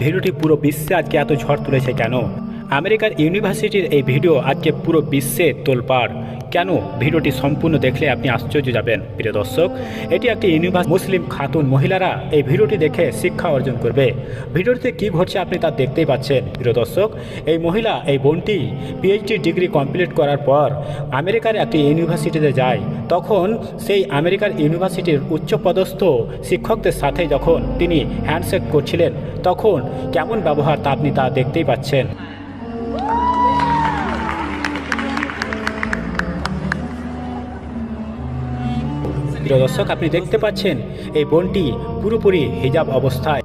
ভিডিওটি পুরো বিশ্বে আজকে এত ঝড় তুলেছে কেন? আমেরিকার ইউনিভার্সিটির এই ভিডিও আজকে পুরো বিশ্বে তোলপাড়। কেন? ভিডিওটি সম্পূর্ণ দেখলে আপনি আশ্চর্য যাবেন, প্রিয় দর্শক। এটি একটি ইউনিভার্স মুসলিম খাতুন মহিলারা এই ভিডিওটি দেখে শিক্ষা অর্জন করবে। ভিডিওটিতে কী ঘটছে আপনি তা দেখতেই পাচ্ছেন, প্রিয় দর্শক। এই মহিলা, এই বোনটি পিএইচডি ডিগ্রি কমপ্লিট করার পর আমেরিকার একটি ইউনিভার্সিটিতে যায়। তখন সেই আমেরিকার ইউনিভার্সিটির উচ্চপদস্থ শিক্ষকদের সাথে যখন তিনি হ্যান্ডশেক করছিলেন, তখন কেমন ব্যবহার তা আপনি তা দেখতেই পাচ্ছেন। প্রিয় দর্শক আপনি দেখতে পাচ্ছেন এই বনটি পুরোপুরি হিজাব অবস্থায়।